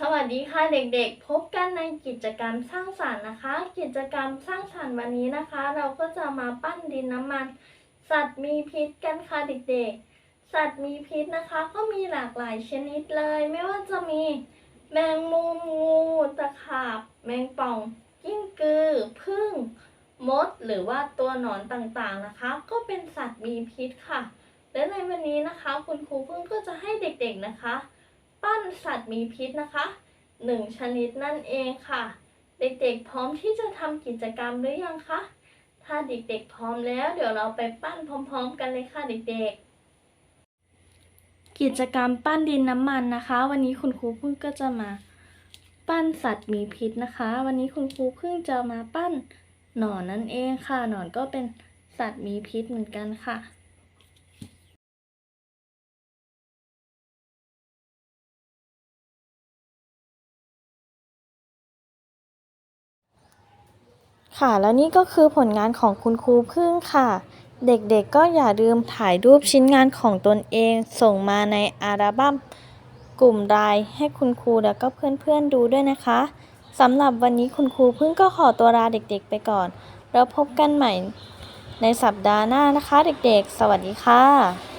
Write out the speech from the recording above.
สวัสดีค่ะเด็กๆ พบกันในกิจกรรมสร้างสรรค์นะคะ กิจกรรมสร้างสรรค์วันนี้นะคะ เราก็จะมาปั้นดินน้ำมัน สัตว์มีพิษกันค่ะเด็กๆ สัตว์มีพิษนะคะ ก็มีหลากหลายชนิดเลย ไม่ว่าจะมีแมงมุมงูตะขาบ แมงป่องกิ้งกือผึ้งมด หรือว่าตัวหนอนต่างๆนะคะ ก็เป็นสัตว์มีพิษค่ะ และในวันนี้นะคะ คุณครูพึ่งก็จะให้เด็กๆนะคะ ปั้นสัตว์มีพิษนะคะหนึ่งชนิดนั่นเองค่ะ เด็กๆพร้อมที่จะทำกิจกรรมหรือยังคะ ถ้าเด็กๆพร้อมแล้ว เดี๋ยวเราไปปั้นพร้อม ๆ กันเลยค่ะเด็กๆกิจกรรมปั้นดินน้ำมันนะคะ วันนี้คุณครูพึ่งก็จะมาปั้นสัตว์มีพิษนะคะ วันนี้คุณครูเพิ่งจะมาปั้นหนอนนั่นเองค่ะ หนอนก็เป็นสัตว์มีพิษเหมือนกันค่ะ ค่ะ แล้วนี่ก็คือผลงานของคุณครูพึ่งค่ะ เด็กๆก็อย่าลืมถ่ายรูปชิ้นงานของตนเอง ส่งมาในอัลบั้มกลุ่มไลน์ให้คุณครูแล้วก็เพื่อนๆดูด้วยนะคะสำหรับวันนี้คุณครูพึ่งก็ขอตัวลาเด็กๆไปก่อน แล้วพบกันใหม่ในสัปดาห์หน้านะคะ เด็กๆ สวัสดีค่ะ